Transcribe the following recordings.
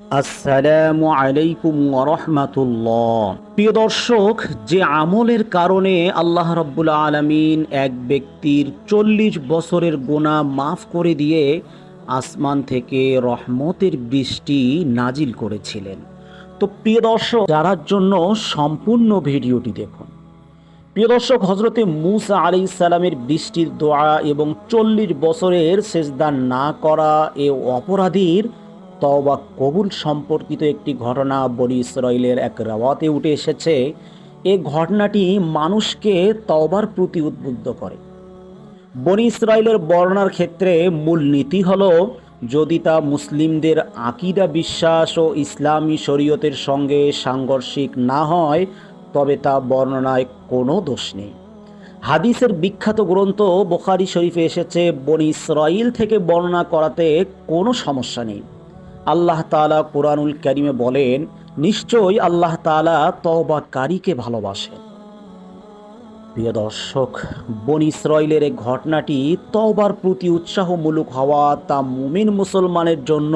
আসসালামু আলাইকুম রহমাতুল্লাহ। প্রিয় দর্শক, যে আমলের কারণে আল্লাহ রব্বুল আলমিন এক ব্যক্তির চল্লিশ বছরের গোনা মাফ করে দিয়ে আসমান থেকে রহমতের বৃষ্টি নাজিল করেছিলেন। তো প্রিয় দর্শক, যারার জন্য সম্পূর্ণ ভিডিওটি দেখুন। প্রিয় দর্শক হজরতে মুসা আলি সালামের বৃষ্টির দোয়া এবং চল্লিশ বছরের সেজদান না করা এ অপরাধীর তওবা কবুল সম্পর্কিত একটি ঘটনা বনি ইসরায়েলের এক রাওয়াতে উঠে এসেছে। এ ঘটনাটি মানুষকে তওবার প্রতি উদ্বুদ্ধ করে। বনি ইসরায়েলের বর্ণার ক্ষেত্রে মূল নীতি হল, যদি তা মুসলিমদের আকিদা, বিশ্বাস ও ইসলামী শরীয়তের সঙ্গে সাংঘর্ষিক না হয়, তবে তা বর্ণনায় কোনো দোষ নেই। হাদিসের বিখ্যাত গ্রন্থ বোখারি শরীফে এসেছে, বনি ইসরাইল থেকে বর্ণনা করাতে কোনো সমস্যা নেই। আল্লাহ তালা কোরআনুল করিমে বলেন, নিশ্চয়ই আল্লাহ তালা তবাকারীকে ভালোবাসেন। প্রিয় দর্শক, বন ইসরায়েলের এই ঘটনাটি তবার প্রতি উৎসাহমূলক হওয়া তা মুমিন মুসলমানের জন্য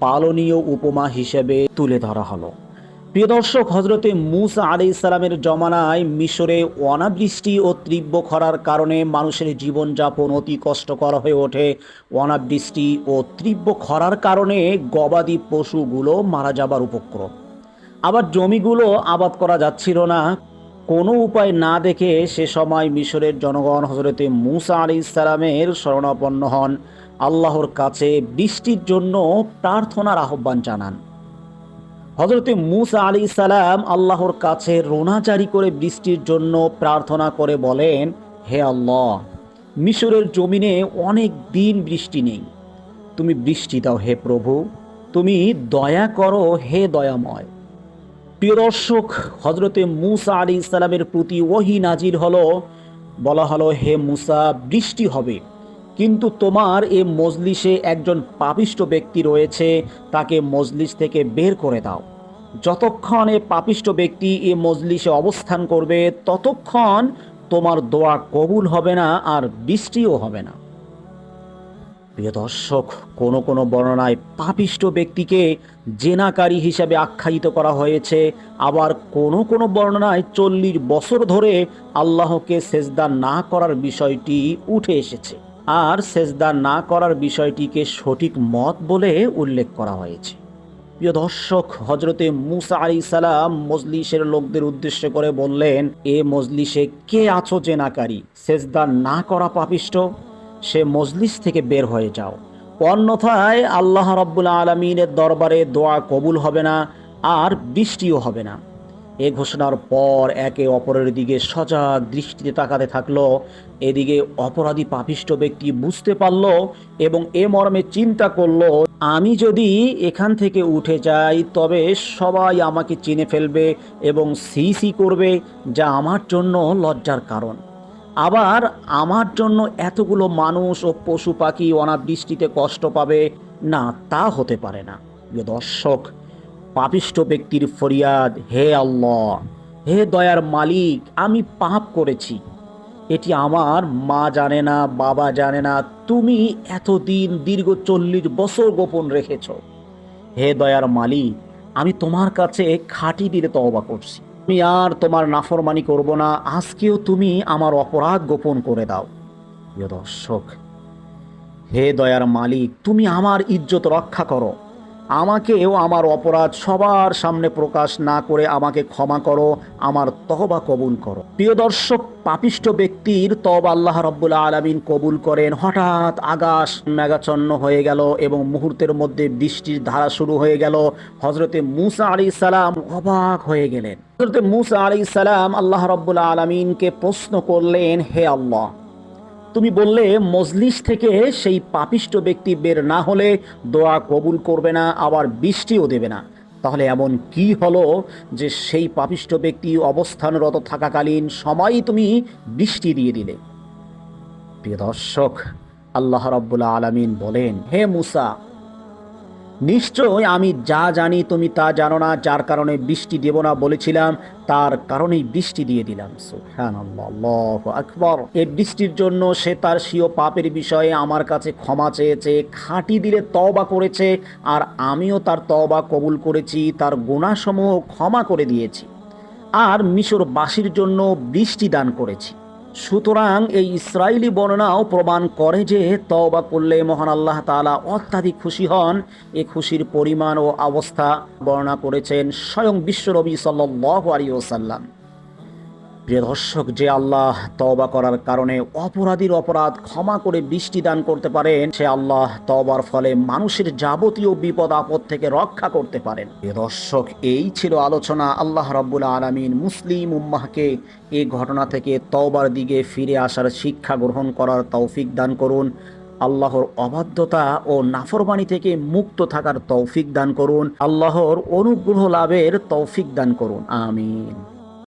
পালনীয় উপমা হিসেবে তুলে ধরা হলো। প্রিয় দর্শক হজরতে মুসা আলি ইসলামের জমানায় মিশরে অনাবৃষ্টি ও তীব্র খরার কারণে মানুষের জীবনযাপন অতি কষ্টকর হয়ে ওঠে। অনাবৃষ্টি ও তীব্র খরার কারণে গবাদি পশুগুলো মারা যাবার উপক্রম। আবার জমিগুলো আবাদ করা যাচ্ছিল না। কোনো উপায় না দেখে সে সময় মিশরের জনগণ হজরতে মুসা আলি ইসলামের শরণাপন্ন হন। আল্লাহর কাছে বৃষ্টির জন্য প্রার্থনার আহ্বান জানান। হজরতে মুসা আলী সালাম আল্লাহর কাছে রোনাচারি করে বৃষ্টির জন্য প্রার্থনা করে বলেন, হে আল্লাহ, মিশরের জমিনে অনেক দিন বৃষ্টি নেই। তুমি বৃষ্টি দাও হে প্রভু, তুমি দয়া করো হে দয়াময়। প্রিয় দর্শক হজরতে মুসা আলী ইসলামের প্রতি ওহি নাজির হলো, বলা হলো, হে মুসা, বৃষ্টি হবে। কিন্তু তোমার এ মজলিসে একজন পাপিষ্ট ব্যক্তি রয়েছে, তাকে মজলিস থেকে বের করে দাও। যতক্ষণ এ পাপিষ্ট ব্যক্তি এ মজলিসে অবস্থান করবে, ততক্ষণ তোমার দোয়া কবুল হবে না আর বৃষ্টিও হবে না। প্রিয় দর্শক, কোনো কোনো বর্ণনায় পাপিষ্ট ব্যক্তিকে জেনাকারী হিসাবে আখ্যায়িত করা হয়েছে, আবার কোনো কোনো বর্ণনায় চল্লিশ বছর ধরে আল্লাহকে সেজদা না করার বিষয়টি উঠে এসেছে। আর সেজদা না করার বিষয়টিকে সঠিক মত বলে উল্লেখ করা হয়েছে। প্রিয় দর্শক হজরতে মুসা আলি সালাম মজলিসের লোকদের উদ্দেশ্য করে বললেন, এ মজলিসে কে আছো জেনাকারী? সেজদা না করা পাপিষ্ট? সে মজলিস থেকে বের হয়ে যাও। অন্যথায় আল্লাহ রব্বুল আলমিনের দরবারে দোয়া কবুল হবে না, আর বৃষ্টিও হবে না। এ ঘোষণার পর একে অপরের দিকে সজাগ দৃষ্টিতে তাকাতে থাকল। এদিকে অপরাধী পাপিষ্ট ব্যক্তি বুঝতে পারল এবং এ মর্মে চিন্তা করল, আমি যদি এখান থেকে উঠে যাই, তবে সবাই আমাকে চিনে ফেলবে এবং সি সি করবে, যা আমার জন্য লজ্জার কারণ। আবার আমার জন্য এতগুলো মানুষ ও পশু পাখি অনাবৃষ্টিতে কষ্ট পাবে, না, তা হতে পারে না। দর্শক পাপিষ্ট ব্যক্তির ফরিয়াদ, হে আল্লাহ, হে দয়ার মালিক, আমি পাপ করেছি। এটি আমার মা জানে না, বাবা জানে না, তুমি এতদিন দীর্ঘ চল্লিশ বছর গোপন রেখেছ। হে দয়ার মালিক, আমি তোমার কাছে খাঁটি দিলে তওবা করছি। আমি আর তোমার নাফরমানি করব না, আজকেও তুমি আমার অপরাধ গোপন করে দাও। প্রিয় দর্শক, হে দয়ার মালিক, তুমি আমার ইজ্জত রক্ষা করো। আমাকেও আমার অপরাধ সবার সামনে প্রকাশ না করে আমাকে ক্ষমা করো, আমার তহবা কবুল করো। প্রিয় দর্শক, পাপিষ্ট ব্যক্তির তব আল্লাহ রব্বুল আলমিন কবুল করেন। হঠাৎ আকাশ মেঘাচ্ছন্ন হয়ে গেল এবং মুহূর্তের মধ্যে বৃষ্টির ধারা শুরু হয়ে গেল। হজরতে মুসা আলী সালাম অবাক হয়ে গেলেন। হজরতে মুসা আলী সালাম আল্লাহ রব্বুল আলমিনকে প্রশ্ন করলেন, হে আল্লাহ তুমি বললে, মজলিস থেকে সেই পাপিষ্ট ব্যক্তি বের না হলে দোয়া কবুল করবে না, আবার বৃষ্টিও দেবে না। তাহলে এমন কি হলো যে সেই পাপিষ্ট ব্যক্তি অবস্থানরত থাকাকালীন সময়ই তুমি বৃষ্টি দিয়ে দিলে? প্রিয় দর্শক, আল্লাহ রব্বুল্লা আলমিন বলেন, হে মুসা নিশ্চয় আমি যা জানি তুমি তা জানো না, যার কারণে বৃষ্টি দেব না বলেছিলাম, তার কারণেই বৃষ্টি দিয়ে দিলাম। আকবর। এই বৃষ্টির জন্য সে তার স্বীয় পাপের বিষয়ে আমার কাছে ক্ষমা চেয়েছে, খাঁটি দিলে তওবা করেছে, আর আমিও তার তওবা কবুল করেছি, তার গুণাসমূহ ক্ষমা করে দিয়েছি, আর মিশরবাসীর জন্য বৃষ্টি দান করেছি। সুতরাং এই ইসরায়েলি বর্ণনাও প্রমাণ করে যে তওবা করলে মহান আল্লাহ তালা অত্যাধিক খুশি হন। এ খুশির পরিমাণ ও অবস্থা বর্ণনা করেছেন স্বয়ং বিশ্বরবি সাল্লাহ আলী ওয়াসাল্লাম। প্রিয় দর্শক, যে আল্লাহ তওবা করার কারণে অপরাধীর অপরাধ ক্ষমা করে বৃষ্টি দান করতে পারেন, সে আল্লাহ তওবার ফলে মানুষের যাবতীয় বিপদ আপদ থেকে রক্ষা করতে পারেন। প্রিয় দর্শক, এই ছিল আলোচনা আল্লাহ রাব্বুল আলামিন মুসলিম উম্মাহকে এই ঘটনা থেকে তওবার দিকে ফিরে আসার শিক্ষা গ্রহণ করার তৌফিক দান করুন। আল্লাহর অবাধ্যতা ও নাফরমানি থেকে মুক্ত থাকার তৌফিক দান করুন। আল্লাহর অনুগ্রহ লাভের তৌফিক দান করুন। আমিন।